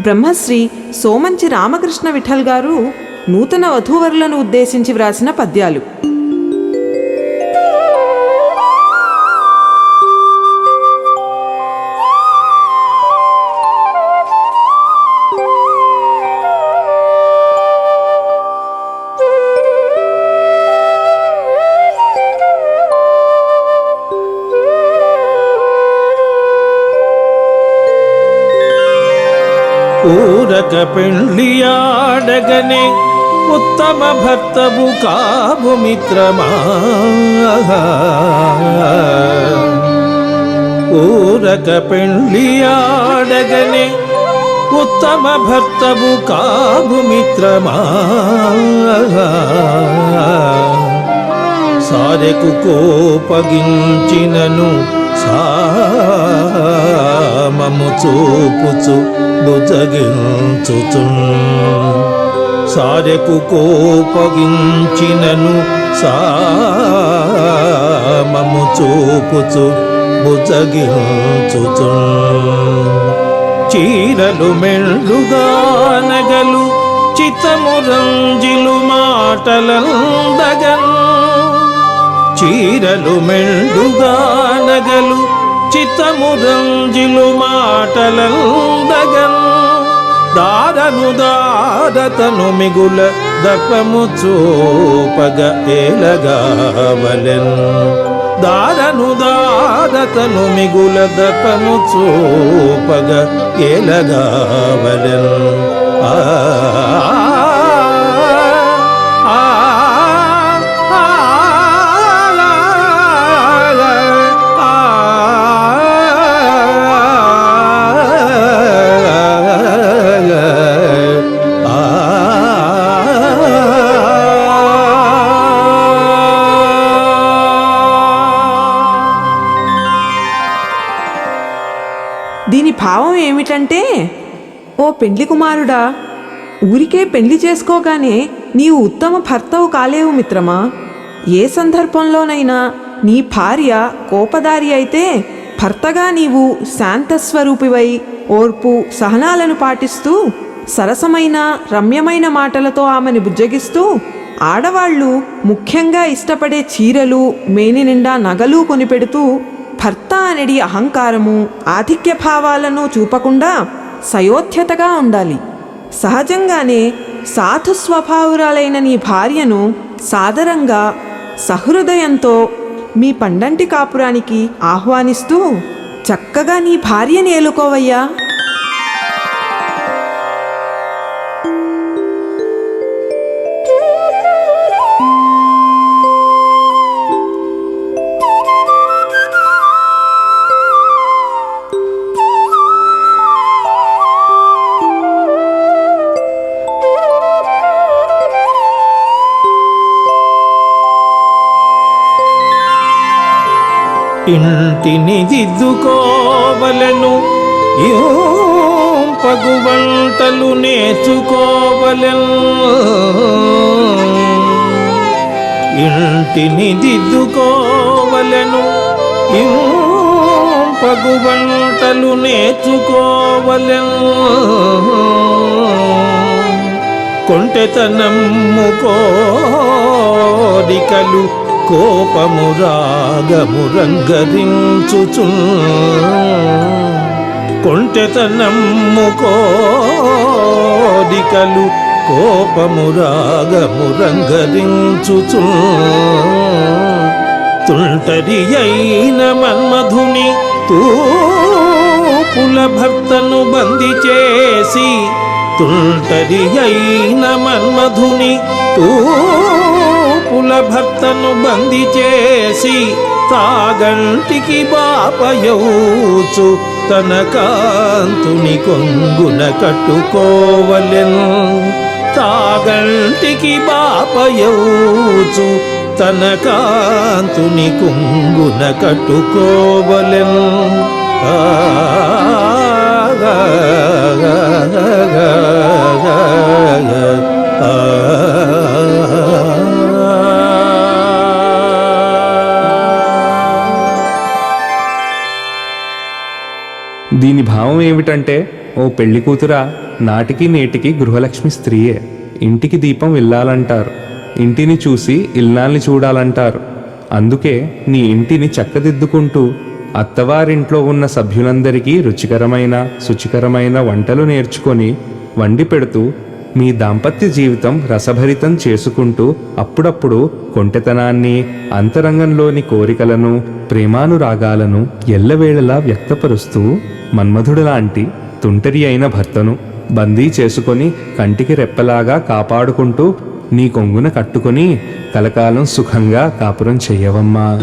బ్రహ్మశ్రీ సోమంచి రామకృష్ణ విఠల్ గారు నూతన వధూవరులను ఉద్దేశించి వ్రాసిన పద్యాలు. ఊరక పెళ్ళియాడగనే ఉత్తమ భర్తవు కావు మిత్రమా? ఊరక పెళ్ళియాడగనే ఉత్తమ భర్తవు కావు మిత్రమా? సారెకు కోపగించినను సామము చూపుచు బుజగించుచు సారెకు కోపగించినను సామము చూపుచు బుజగించుచు చీరలు మెళ్ళుగా నగలు చిత్తము రంజిలు మాటలందగన్. చీరలు మెండుగా నగలు చిత్తము రంజిలు మాటలందగన్. దారను దారతను మిగుల దర్పము చూపగ ఏలగావలెన్. దారను దారతను మిగుల దర్పము చూపగ ఏలగావలెన్. ఆ దీని భావం ఏమిటంటే ఓ పెండ్లి కుమారుడా ఊరికే పెండ్లి చేసుకోగానే నీవు ఉత్తమ భర్తవు కాలేవు మిత్రమా? ఏ సందర్భంలోనైనా నీ భార్య కోపదారి అయితే భర్తగా నీవు శాంతస్వరూపివై ఓర్పు సహనాలను పాటిస్తూ సరసమైన రమ్యమైన మాటలతో ఆమెను బుజ్జగిస్తూ ఆడవాళ్ళు ముఖ్యంగా ఇష్టపడే చీరలు మేని నిండా నగలు కొనిపెడుతూ భర్త అనేది అహంకారము ఆధిక్య భావాలను చూపకుండా సయోధ్యతగా ఉండాలి. సహజంగానే సాధు స్వభావురాలైన నీ భార్యను సాదరంగా సహృదయంతో మీ పండంటి కాపురానికి ఆహ్వానిస్తూ చక్కగా నీ భార్యని ఏలుకోవయ్యా. ఇంటిని దిద్దుకోవలను పగువంటలు నేర్చుకోవలను. ఇంటిని దిద్దుకోవలను పగువంటలు నేర్చుకోవలను. కొంటెతనమ్ము కోరికలు కోపము రాగము రంగరించుచున్ కొంటెతనమ్ము కోరికలు కోపము రాగము రంగరించుచున్ తుంటరి అయిన మన్మధుని తూపుల భర్తను బంది చేసి తుంటరి అయిన మన్మధుని తూపుల భర్తను బంది చేసి తాగంటికి బాపయౌచు తన కాంతుని కొంగున కట్టుకోవలెను తాగంటికి బాపయౌచు తన కాంతుని కొంగున కట్టుకోవలెను ఆ దీని భావం ఏమిటంటే ఓ పెళ్ళి కూతురా నాటికి నేటికి గృహలక్ష్మి స్త్రీయే. ఇంటికి దీపం వెళ్ళాలంటారు ఇంటిని చూసి ఇల్లాల్ని చూడాలంటారు. అందుకే నీ ఇంటిని చక్కదిద్దుకుంటూ అత్తవారింట్లో ఉన్న సభ్యులందరికీ రుచికరమైన శుచికరమైన వంటలు నేర్చుకొని వండి పెడుతూ మీ దాంపత్య జీవితం రసభరితం చేసుకుంటూ అప్పుడప్పుడు కొంటెతనాన్ని అంతరంగంలోని కోరికలను ప్రేమానురాగాలను ఎల్లవేళలా వ్యక్తపరుస్తూ మన్మధుడు తుంటరి అయిన భర్తను బందీ చేసుకొని కంటికి రెప్పలాగా కాపాడుకుంటూ నీ కొంగున కట్టుకొని కలకాలం సుఖంగా కాపురం చెయ్యవమ్మా.